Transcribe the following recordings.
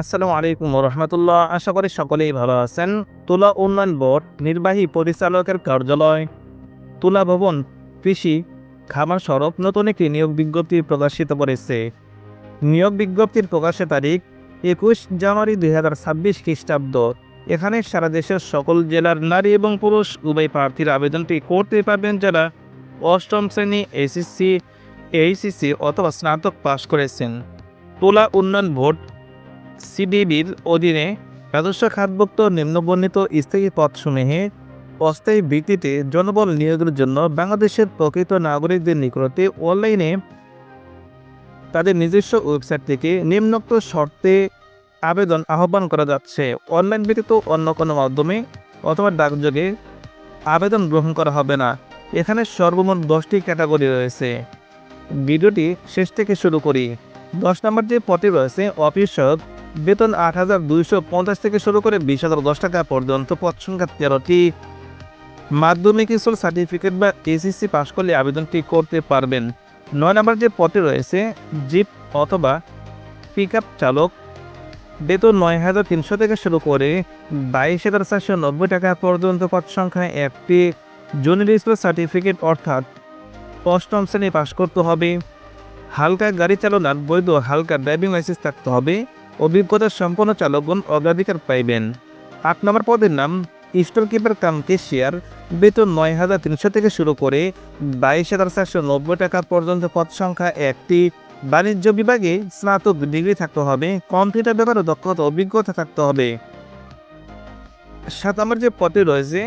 আসসালামু আলাইকুম রহমতুল্লাহ। আশা করি সকলেই ভালো আছেন। তুলা উন্নয়ন বোর্ড নির্বাহী পরিচালকের কার্যালয়। তুলা ভবন, কৃষি, খামার সড়ক নতুন একটি নিয়োগ বিজ্ঞপ্তি প্রকাশিত করেছে। নিয়োগ বিজ্ঞপ্তির প্রকাশের তারিখ একুশ জানুয়ারি দুই হাজার ছাব্বিশ খ্রিস্টাব্দ। এখানে সারা দেশের সকল জেলার নারী এবং পুরুষ উভয় প্রার্থীর আবেদনটি করতে পারবেন যারা অষ্টম শ্রেণি এসএসসি, এইচএসসি অথবা স্নাতক পাশ করেছেন। তুলা উন্নয়ন বোর্ড সিডিবির অধীনে রাজস্ব খাতভুক্ত নিম্নবর্ণিত স্থায়ী পদসমূহে অস্থায়ী ভিত্তিতে জনবল নিয়োগের জন্য বাংলাদেশের প্রকৃত নাগরিকদের নিকটে অনলাইনে তাদের নিজস্ব ওয়েবসাইট থেকে নিম্নোক্ত শর্তে আবেদন আহ্বান করা যাচ্ছে। অনলাইন ব্যতীত অন্য কোনো মাধ্যমে অথবা ডাকযোগে আবেদন গ্রহণ করা হবে না। এখানে সর্বমোট দশটি ক্যাটাগরি রয়েছে। ভিডিওটি শেষ থেকে শুরু করি। দশ নম্বর যে পদে রয়েছে, অফিস বেতন আট হাজার দুইশো পঞ্চাশ থেকে শুরু করে বিশ হাজার দশ টাকা পর্যন্ত পদ সংখ্যা তেরোটি। মাধ্যমিক স্কুল সার্টিফিকেট বা এসএসসি পাশ করলে আবেদনটি করতে পারবেন। নয় নম্বর যে পদে রয়েছে, জিপ অথবা পিক চালক, বেতন নয় হাজার তিনশো থেকে শুরু করে বাইশ হাজার চারশো নব্বই টাকা পর্যন্ত পদ সংখ্যা একটি। জুনিয়র স্কুল সার্টিফিকেট অর্থাৎ অষ্টম শ্রেণি পাশ করতে হবে। হালকা গাড়ি চালনার বৈধ হালকা ড্রাইভিং লাইসেন্স থাকতে হবে। অভিজ্ঞতা সম্পন্ন চালকগণ অগ্রাধিকার পাইবেন। আট নম্বর পদের নাম স্টোর কিপার কাম কেশিয়ার বেতন নয় হাজার তিনশো থেকে শুরু করে বাইশ হাজার চারশো নব্বই টাকা পর্যন্ত পদ সংখ্যা একটি। বাণিজ্য বিভাগে স্নাতক ডিগ্রি থাকতে হবে, কম্পিউটার ব্যাপারে দক্ষতা, অভিজ্ঞতা থাকতে হবে। সাত নম্বর যে পদে রয়েছে,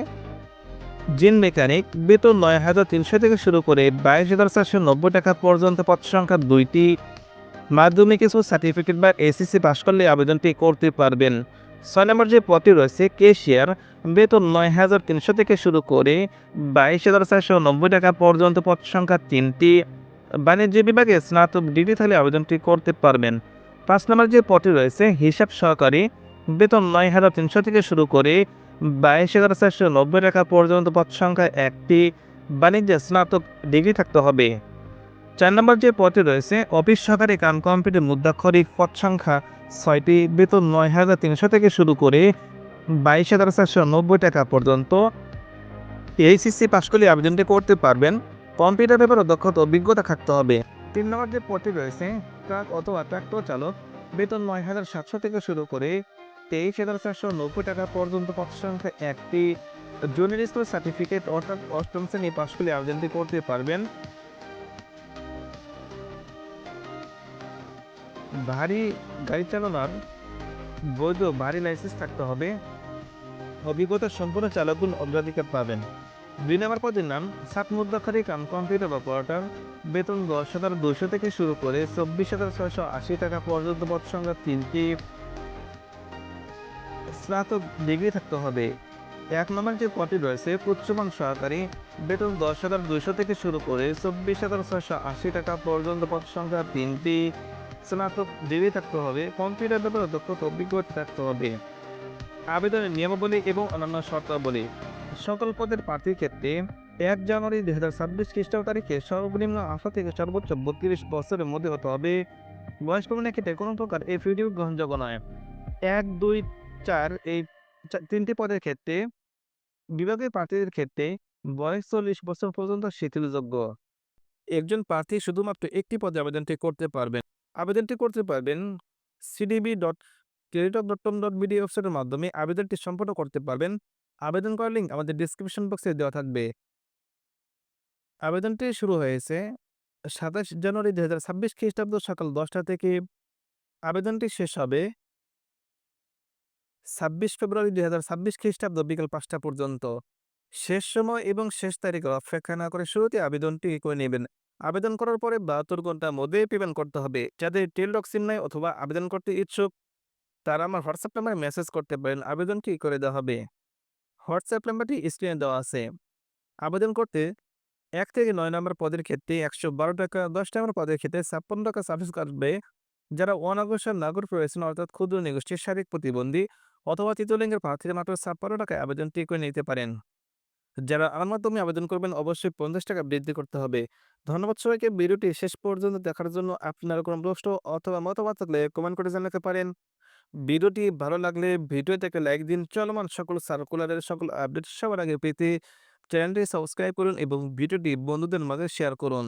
জিন মেকানিক, বেতন নয় হাজার তিনশো থেকে শুরু করে বাইশ হাজার চারশো নব্বই টাকা পর্যন্ত পদ সংখ্যা দুইটি। মাধ্যমিক স্কুল সার্টিফিকেট বা এসএসসি পাশ করলে আবেদনটি করতে পারবেন। ছয় নম্বর যে পদটি রয়েছে কেশিয়ার বেতন নয় হাজার তিনশো থেকে শুরু করে বাইশ হাজার চারশো নব্বই টাকা পর্যন্ত পদ সংখ্যা তিনটি। বাণিজ্য বিভাগে স্নাতক ডিগ্রি থাকলে আবেদনটি করতে পারবেন। পাঁচ নম্বর যে পদটি রয়েছে, হিসাব সহকারী, বেতন নয় হাজার তিনশো থেকে শুরু করে বাইশ হাজার চারশো নব্বই টাকা পর্যন্ত পদ সংখ্যা একটি। বাণিজ্যে স্নাতক ডিগ্রি থাকতে হবে। চার নম্বর যে পথে রয়েছে, অফিস সহকারী কাম কম্পিউটার মুদ্রাক্ষরিক পদ সংখ্যা ছয়টি, বেতন নয় হাজার তিনশো থেকে শুরু করে বাইশ হাজার চারশো নব্বই টাকা পর্যন্ত। এইচএসসি পাশ করলে আবেদনটি করতে পারবেন। কম্পিউটার ব্যাপারে দক্ষতা অভিজ্ঞতা থাকতে হবে। তিন নম্বর যে পদটি রয়েছে, ট্রাক অথবা ট্রাক্টর চালক, বেতন নয় হাজার সাতশো থেকে শুরু করে তেইশ হাজার চারশো নব্বই টাকা পর্যন্ত পদ সংখ্যা একটি। জুনিয়র স্কুল সার্টিফিকেট অর্থাৎ অষ্টম শ্রেণি পাশ করলে আবেদনটি করতে পারবেন। ভারী গাড়ি চালানোর বৈধ ভারী লাইসেন্স থাকতে হবে। অভিজ্ঞতা সম্পূর্ণ চালকগুণ অগ্রাধিকার পাবেন। দুই নম্বর পদের নাম, সাত মুদ্রাখারি কাম কম্পিউটার অপারেটর বেতন দশ হাজার দুশো থেকে শুরু করে চব্বিশ হাজার ছয়শো আশি টাকা পর্যন্ত পদ সংখ্যা তিনটি। স্নাতক ডিগ্রি থাকতে হবে। এক নম্বর যে পদটি রয়েছে, উচ্চমান সহকারী, বেতন দশ হাজার দুশো থেকে শুরু করে চব্বিশ হাজার ছয়শো আশি টাকা পর্যন্ত পদ সংখ্যা তিনটি। স্নাতক ডিগ্রি থাকতে হবে, কম্পিউটার ব্যাপারে দক্ষতা অভিজ্ঞতা থাকতে হবে, আবেদনের নিয়মাবলী এবং অন্যান্য শর্তাবলী। সকল পদের প্রার্থীর ক্ষেত্রে এক জানুয়ারি দুই হাজার ছাব্বিশ খ্রিস্টাব্দ তারিখে সর্বনিম্ন আশা থেকে সর্বোচ্চ বত্রিশ বছরের মধ্যে হতে হবে। বয়স প্রমাণের ক্ষেত্রে কোনো প্রকার এই ভিডিও গ্রহণযোগ্য নয়। এক, দুই, চার এই তিনটি পদের ক্ষেত্রে বিভাগীয় প্রার্থীদের ক্ষেত্রে বয়স চল্লিশ বছর পর্যন্ত শিথিলযোগ্য। একজন প্রার্থী শুধুমাত্র একটি পদে আবেদনটি করতে পারবেন। আবেদনটি করতে পারবেন সিডিবি ডট ক্রেডিটক ডট কম ডট বিডি ওয়েবসাইটের মাধ্যমে। আবেদনটি সম্পন্ন করতে পারবেন। আবেদন করার লিঙ্ক আমাদের ডিসক্রিপশন বক্সে দেওয়া থাকবে। আবেদনটি শুরু হয়েছে সাতাশ জানুয়ারি দুই হাজার ছাব্বিশ খ্রিস্টাব্দ সকাল দশটা থেকে। আবেদনটি শেষ হবে ছাব্বিশ ফেব্রুয়ারি দুই হাজার ছাব্বিশ খ্রিস্টাব্দ বিকাল পাঁচটা পর্যন্ত। শেষ সময় এবং শেষ তারিখে অপেক্ষা না করে শুরুতে আবেদনটি করে নেবেন। আবেদন করার পরে বাহাত্তর ঘণ্টার মধ্যে পেমেন্ট করতে হবে। যাদের টেলডক সিম নাই অথবা আবেদন করতে ইচ্ছুক, তারা আমার হোয়াটসঅ্যাপ নাম্বারে মেসেজ করতে পারেন। আবেদনটি করে দেওয়া হবে? হোয়াটসঅ্যাপ নাম্বারটি স্ক্রিনে দেওয়া আছে। আবেদন করতে এক থেকে নয় নম্বর পদের ক্ষেত্রে একশো বারো টাকা, দশ নম্বর পদের ক্ষেত্রে ছাপ্পান্ন টাকা সার্ভিস কাটবে যারা অনগ্রসর নাগরিক রয়েছেন অর্থাৎ ক্ষুদ্র নিগোষ্ঠীর শারীরিক প্রতিবন্ধী অথবা তৃতীয় লিঙ্গের প্রার্থীরা মাত্র ছাপ্পান্ন টাকায় আবেদনটি করে নিতে পারেন। যারা আমার মাধ্যমে আবেদন করবেন, অবশ্যই পঞ্চাশ টাকা বৃদ্ধি করতে হবে। ধন্যবাদ সবাইকে, ভিডিওটি শেষ পর্যন্ত দেখার জন্য আপনার কোনো প্রশ্ন অথবা মতামত থাকলে কমেন্ট করে জানাতে পারেন। ভিডিওটি ভালো লাগলে ভিডিও থেকে লাইক দিন, চলমান সকল সার্কুলারের সকল আপডেট সবার আগে পেতে চ্যানেলটি সাবস্ক্রাইব করুন এবং ভিডিওটি বন্ধুদের মাঝে শেয়ার করুন।